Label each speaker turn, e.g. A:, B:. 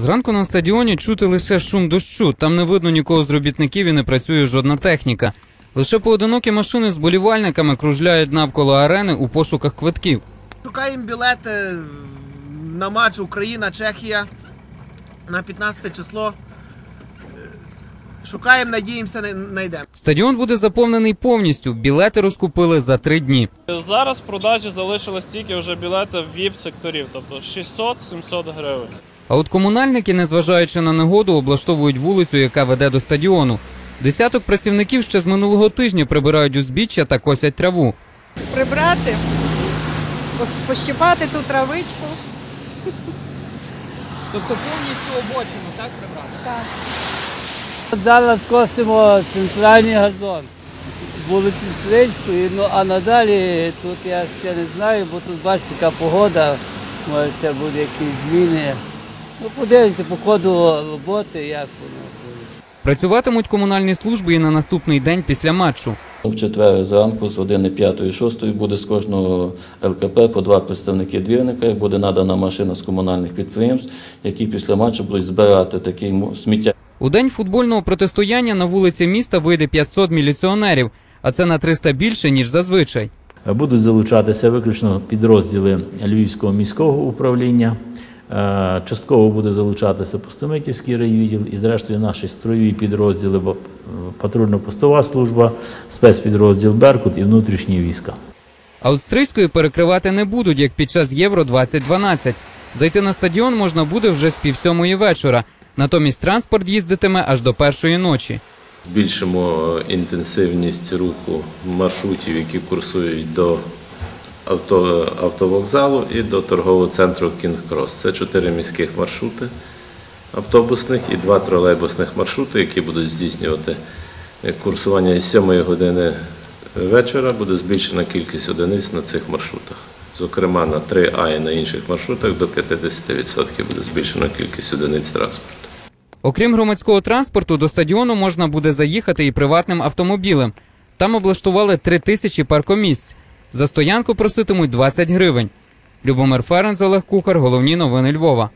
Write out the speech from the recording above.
A: Зранку на стадіоні чути лише шум дощу. Там не видно нікого з робітників і не працює жодна техніка. Лише поодинокі машини з болівальниками кружляють навколо арени у пошуках квитків.
B: Шукаємо білети на матч Україна-Чехія на 15 число. Шукаємо, надіємося, не- знайдемо.
A: Стадіон буде заповнений повністю. Білети розкупили за три дні.
C: Зараз в продажі залишилось тільки вже білети ВІП-секторів, тобто 600-700 гривень.
A: А от комунальники, незважаючи на негоду, облаштовують вулицю, яка веде до стадіону. Десяток працівників ще з минулого тижня прибирають узбіччя та косять траву.
D: прибрати, пощипати ту травичку.
A: Тобто повністю обочину, так прибрати?
D: Так.
E: Зараз косимо центральний газон вулиці Стрельської, ну а надалі тут я ще не знаю, бо тут бачите, яка погода, може ще буде якісь зміни. Ну, подивимося по ходу роботи, як воно буде.
A: Працюватимуть комунальні служби і на наступний день після матчу.
F: В четвер зранку з години 5-6 буде з кожного ЛКП по два представники двірника і буде надана машина з комунальних підприємств, які після матчу будуть збирати му- сміття.
A: У день футбольного протистояння на вулиці міста вийде 500 міліціонерів, а це на 300 більше, ніж зазвичай.
G: Будуть залучатися виключно підрозділи Львівського міського управління. Е, Частково буде залучатися Пустомитівський райвідділ і, зрештою, наші строєві підрозділи, бо, е, патрульно-постова служба, спецпідрозділ Беркут і внутрішні війська.
A: А от Стрийської перекривати не будуть, як під час Євро 2012. Зайти на стадіон можна буде вже з півсьомої вечора. Натомість транспорт їздитиме аж до першої ночі.
H: збільшимо інтенсивність руху маршрутів, які курсують до авто, автовокзалу і до торгового центру Кінг-Крос. Це чотири міських маршрути автобусних і два тролейбусних маршрути, які будуть здійснювати е, курсування із 7 години вечора. Буде збільшена кількість одиниць на цих маршрутах. Зокрема, на 3А і на інших маршрутах до 50% буде збільшена кількість одиниць транспорту.
A: Окрім громадського транспорту, до стадіону можна буде заїхати і приватним автомобілем. Там облаштували три тисячі паркомісць. За стоянку проситимуть 20 гривень. Любомир Ференц, Олег Кухар, головні новини Львова.